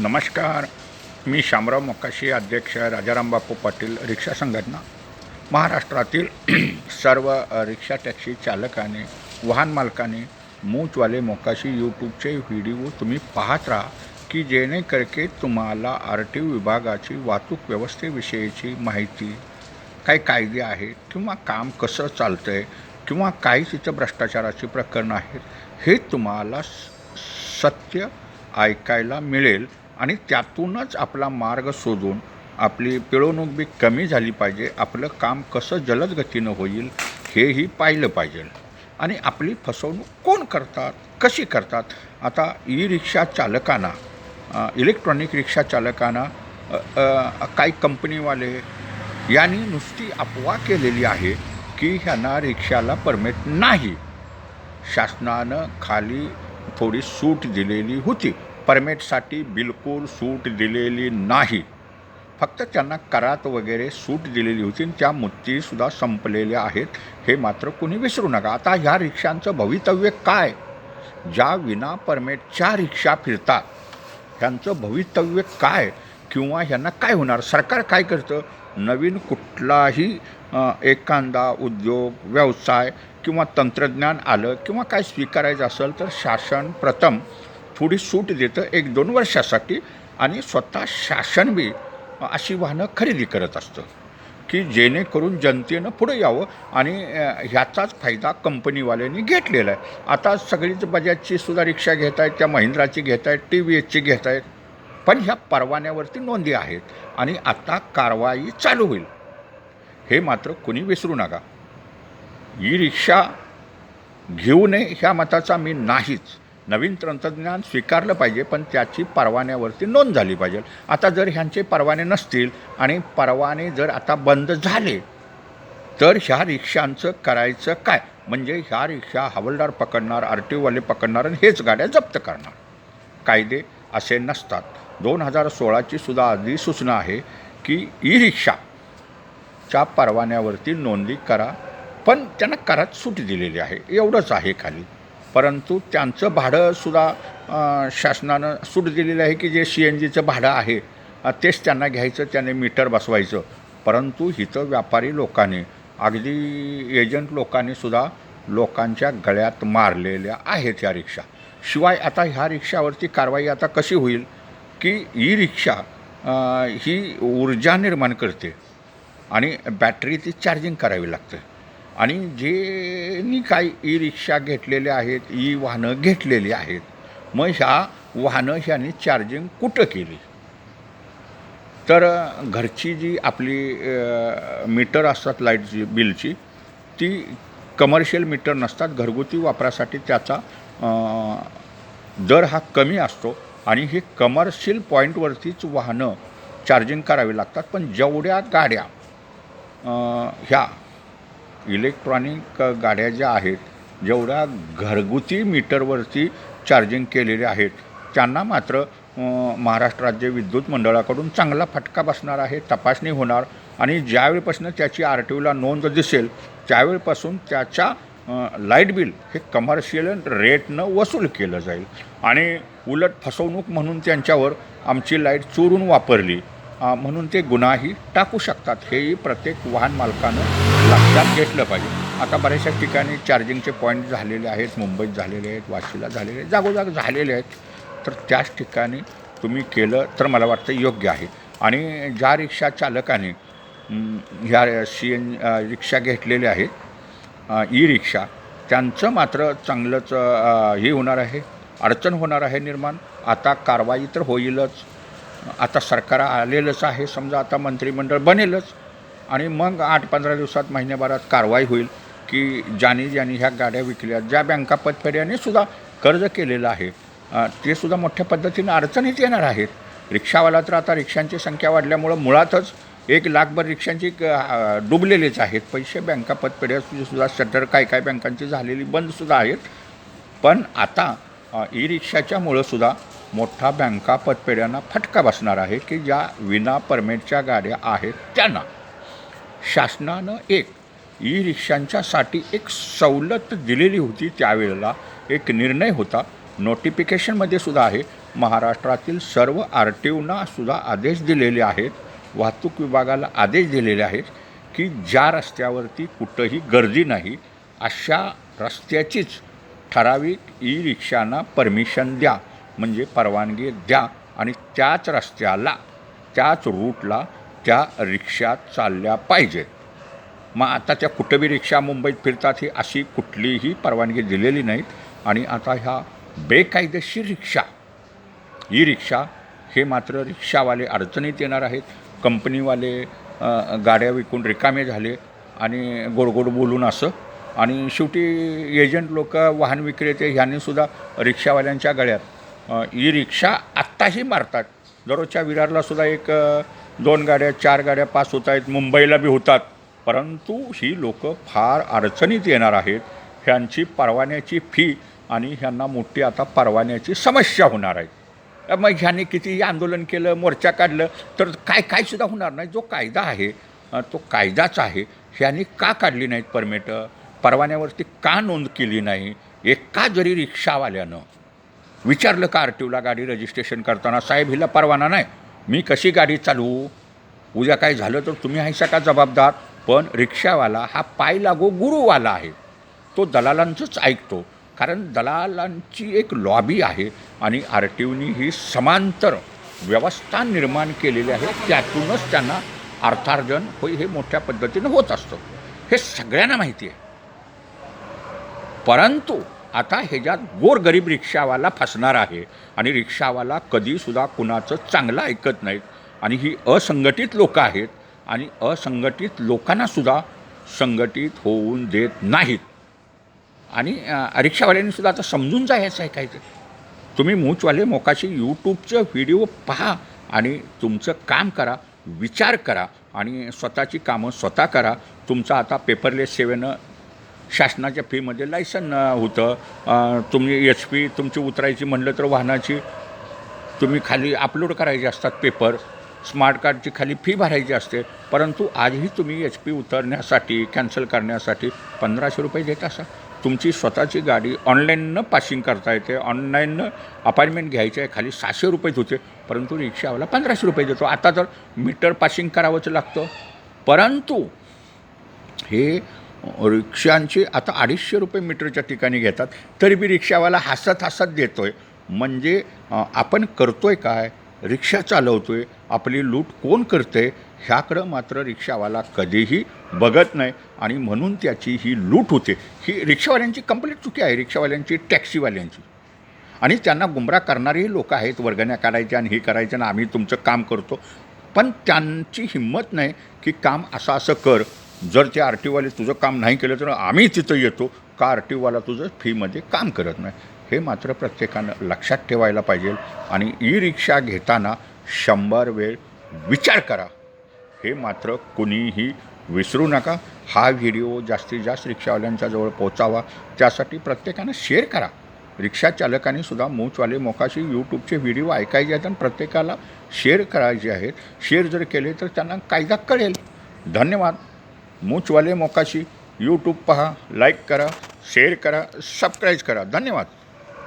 नमस्कार. मी शामराव मोकाशी अध्यक्ष राजाराम बापू पाटील रिक्षा संघटना. महाराष्ट्रातील सर्व रिक्षा टॅक्सी चालकाने वाहन मालकाने मूचवाले मोकाशी यूट्यूबचे व्हिडिओ तुम्ही पाहत राहा की जेणेकरके तुम्हाला आर टी विभागाची वाहतूक व्यवस्थेविषयीची माहिती काही कायदे आहेत किंवा काम कसं चालतं आहे किंवा काही तिथं भ्रष्टाचाराची प्रकरणं आहेत हे तुम्हाला स- सत्य ऐकायला मिळेल. आणि त्यातूनच आपला मार्ग शोधून आपली पिळवणूक बी कमी झाली पाहिजे आपलं काम कसं जलद गतीनं होईल हेही पाहिलं पाहिजे. आणि आपली फसवणूक कोण करतात कशी करतात? आता ई रिक्षा चालकांना इलेक्ट्रॉनिक रिक्षा चालकांना काही कंपनीवाले यांनी नुसती अफवा केलेली आहे की ह्यांना रिक्षाला परमिट नाही. शासनानं खाली थोडी सूट दिलेली होती. परमिटसाठी बिलकुल सूट दिलेली नाही. फक्त त्यांना करात वगैरे सूट दिलेली होती आणि त्या मुत्तीसुद्धा संपलेल्या आहेत हे मात्र कुणी विसरू नका. आता ह्या रिक्षांचं भवितव्य काय? ज्या विना परमिटच्या रिक्षा फिरतात ह्यांचं भवितव्य काय? किंवा ह्यांना काय होणार? सरकार काय करतं? नवीन कुठलाही एखादा उद्योग व्यवसाय किंवा तंत्रज्ञान आलं किंवा काय स्वीकारायचं असेल तर शासन प्रथम थोडी सूट देतं एक दोन वर्षासाठी आणि स्वतः शासन बी अशी वाहनं खरेदी करत असतं की जेणेकरून जनतेनं पुढं यावं आणि ह्याचाच फायदा कंपनीवाल्यांनी घेतलेला आहे. आता सगळीच बजाजची सुद्धा रिक्षा घेत आहेत त्या महिंद्राची घेत आहेत टी व्ही एचची घेत आहेत पण ह्या परवान्यावरती नोंदी आहेत आणि आता कारवाई चालू होईल. हे मात्र कोणी विसरू नका. ई रिक्षा घेऊ नये ह्या मताचा मी नाहीच. नवीन तंत्रज्ञान स्वीकारलं पाहिजे पण त्याची परवान्यावरती नोंद झाली पाहिजे. आता जर ह्यांचे परवाने नसतील आणि परवाने जर आता बंद झाले तर ह्या रिक्षांचं करायचं काय? म्हणजे ह्या रिक्षा हवालदार पकडणार आर टी ओवाले पकडणार आणि हेच गाड्या जप्त करणार. कायदे असे नसतात. दोन हजार सोळाची सुद्धा अधिसूचना आहे की ई रिक्षाच्या परवान्यावरती नोंदी करा पण त्यांना करात सूट दिलेली आहे. एवढंच आहे खाली. परंतु त्यांचं भाडंसुद्धा शासनानं सूट दिलेलं आहे की जे सी एन जीचं भाडं आहे तेच त्यांना घ्यायचं त्याने मीटर बसवायचं. परंतु इथं व्यापारी लोकांनी अगदी एजंट लोकांनी सुद्धा लोकांच्या गळ्यात मारलेल्या आहेत ह्या रिक्षा. शिवाय आता ह्या रिक्षावरती कारवाई आता कशी होईल की ई रिक्षा ही ऊर्जा निर्माण करते आणि बॅटरी ती चार्जिंग करावी लागते. आणि जे काही ई रिक्षा घेतलेल्या आहेत ई वाहनं घेतलेली आहेत मग ह्या वाहनं ह्यांनी चार्जिंग कुठं केली? तर घरची जी आपली मीटर असतात लाईटची बिलची ती कमर्शियल मीटर नसतात घरगुती वापरासाठी त्याचा दर हा कमी असतो आणि हे कमर्शियल पॉईंटवरतीच वाहनं चार्जिंग करावी लागतात. पण जेवढ्या गाड्या ह्या इलेक्ट्रॉनिक गाड्या ज्या आहेत जेवढ्या घरगुती मीटरवरती चार्जिंग केलेल्या आहेत त्यांना मात्र महाराष्ट्र राज्य विद्युत मंडळाकडून चांगला फटका बसणार आहे तपासणी होणार आणि ज्यावेळीपासून त्याची आर टी ओला नोंद दिसेल त्यावेळीपासून त्याच्या लाइट बिल हे कमर्शियल रेटनं वसूल केलं जाईल. आणि उलट फसवणूक म्हणून त्यांच्यावर आमची लाइट चोरून वापरली. म्हणून ते गुन्हाही टाकू शकतात. हेही प्रत्येक वाहन मालकानं लक्षात घेतलं पाहिजे. आता बऱ्याचशा ठिकाणी चार्जिंगचे पॉईंट झालेले आहेत. मुंबईत झालेले आहेत वाशीला झालेले आहेत जागोजाग झालेले आहेत. तर त्याच ठिकाणी तुम्ही केलं तर मला वाटतं योग्य आहे. आणि ज्या रिक्षा चालकाने ह्या सी एन रिक्षा घेतलेल्या आहेत ई रिक्षा त्यांचं मात्र चांगलंच हे होणार आहे अडचण होणार आहे निर्माण. आता कारवाई तर होईलच. आता सरकार आलेलंच आहे. समजा आता मंत्रिमंडळ बनेलच. आणि मग आठ पंधरा दिवसात महिन्याभरात कारवाई होईल की ज्याने ज्याने ह्या गाड्या विकल्या ज्या बँका पतफेड्याने सुद्धा कर्ज केलेलं आहे ते सुद्धा मोठ्या पद्धतीनं अडचणीत येणार आहेत. रिक्षावाला तर आता रिक्षांची संख्या वाढल्यामुळं मुळातच एक लाखभर रिक्षांची डुबलेलेच आहेत. पैसे बँका पतपेढ्या सुद्धा शटर काय काय बँकांची झालेली बंदसुद्धा आहेत. पण आता ई रिक्षाच्यामुळं सुद्धा मोठा बँका पतपेढ्यांना फटका बसणार आहे की ज्या विना परमिटच्या गाड्या आहेत त्यांना. शासनानं एक ई रिक्षांच्यासाठी एक सवलत दिलेली होती त्यावेळेला. एक निर्णय होता. नोटिफिकेशनमध्ये सुद्धा आहे. महाराष्ट्रातील सर्व आर टी ओना सुद्धा आदेश दिलेले आहेत. वाहतूक विभागाला आदेश दिलेले आहेत की ज्या रस्त्यावरती कुठंही गर्दी नाही अशा रस्त्याचीच ठराविक ई रिक्षांना परमिशन द्या. म्हणजे परवानगी द्या आणि त्याच रस्त्याला त्याच रूटला त्या रिक्षा चालल्या पाहिजेत मग आता त्या रिक्षा मुंबईत फिरतात ही अशी कुठलीही परवानगी दिलेली नाहीत आणि आता ह्या बेकायदेशीर रिक्षा ई रिक्षा हे मात्र रिक्षावाले अडचणीत येणार आहेत. कंपनीवाले गाड्या विकून रिकामे झाले आणि गोडगोड बोलून असं. आणि शेवटी एजंट लोक वाहन विक्रेते ह्यांनीसुद्धा रिक्षावाल्यांच्या गळ्यात ई रिक्षा आत्ताही मारतात. दररोजच्या विरारलासुद्धा एक दोन गाड्या चार गाड्या पास होत आहेत मुंबईला बी होतात. परंतु ही लोक फार अडचणीत येणार आहेत. ह्यांची परवान्याची फी आणि ह्यांना मोठी आता परवान्याची समस्या होणार आहे. मग ह्यांनी कितीही आंदोलन केलं मोर्चा काढलं तर काय काय सुद्धा होणार नाही. जो कायदा आहे तो कायदाच आहे. ह्यांनी का काढली नाहीत परमिट परवान्यावरती का नोंद केली नाही? एका जरी रिक्षावाल्यानं विचारलं का आर टी ओला गाडी रजिस्ट्रेशन करताना? साहेब हिला परवाना नाही. मी कशी गाडी चालवू? उद्या काय झालं तर तुम्ही आहे का जबाबदार? पण रिक्षावाला हा पाय लागो गुरुवाला आहे. तो दलालांचंच ऐकतो. कारण दलालांची एक लॉबी आहे आणि आर टी ओनी ही समांतर व्यवस्था निर्माण केलेली आहे. त्यातूनच त्यांना अर्थार्जन होय हे मोठ्या पद्धतीनं होत असतं. हे सगळ्यांना माहिती आहे. परंतु आता ह्याच्यात गोरगरीब रिक्षावाला फसणार आहे. आणि रिक्षावाला कधीसुद्धा कुणाचं चांगलं ऐकत नाहीत. आणि ही असंघटित लोकं आहेत. आणि असंघटित लोकांनासुद्धा संघटित होऊन देत नाहीत. आणि रिक्षावाल्यांनीसुद्धा आता समजून जायचं आहे काहीतरी. तुम्ही मूचवाले मोकाशी यूट्यूबचं व्हिडिओ पहा आणि तुमचं काम करा विचार करा आणि स्वतःची कामं स्वतः करा. तुमचा आता पेपरलेस सेवेनं शासनाच्या फीमध्ये लायसन होतं. तुम्ही एच पी तुमची उतरायची म्हणलं तर वाहनाची तुम्ही खाली अपलोड करायचे असतात पेपर. स्मार्ट कार्डची खाली फी भरायची असते. परंतु आजही तुम्ही एच पी उतरण्यासाठी कॅन्सल करण्यासाठी पंधराशे रुपये देत असा तुमची स्वतःची गाडी ऑनलाईननं पासिंग करता येते. ऑनलाईननं अपॉइंटमेंट घ्यायची आहे. खाली सहाशे रुपये होते. परंतु रिक्षावाला पंधराशे रुपये देतो. आता तर मीटर पासिंग करावंच लागतं. परंतु हे रिक्षांची आता अडीचशे रुपये मीटरच्या ठिकाणी घेतात तरी बी रिक्षावाला हसत हसत देतो आहे म्हणजे आपण करतो आहे काय? रिक्षा चालवतो आहे आपली लूट कोण करते? ह्याकडं मात्र रिक्षावाला कधीही बघत नाही आणि म्हणून त्याची ही लूट होते. ही रिक्षावाल्यांची कंप्लीट चुकी आहे रिक्षावाल्यांची टॅक्सीवाल्यांची. आणि त्यांना गुमराह करणारेही लोक आहेत वर्गण्या काढायच्या आणि हे करायच्या आणि आम्ही तुमचं काम करतो. पण त्यांची हिंमत नाही की काम असं असं कर जर ते आर टी ओवाले तुझं काम नाही केलं तर आम्ही तिथं येतो. का आर टी ओवाला तुझं फीमध्ये काम करत नाही? हे मात्र प्रत्येकानं लक्षात ठेवायला पाहिजे. आणि ई रिक्षा घेताना शंभर वेळ विचार करा. हे मात्र कुणीही विसरू नका. हा व्हिडिओ जास्तीत जास्त रिक्षावाल्यांच्या जवळ पोचावा त्यासाठी प्रत्येकानं शेअर करा. रिक्षा चालकांनी सुद्धा मूचवाले मोकाशी यूट्यूबचे व्हिडिओ ऐकायचे आहेत आणि प्रत्येकाला शेअर करायचे आहेत. शेअर जर केले तर त्यांना कायदा कळेल. धन्यवाद. मूचवाले मोकाशी. यूट्यूब पहा लाईक करा शेअर करा सबस्क्राईब करा. धन्यवाद.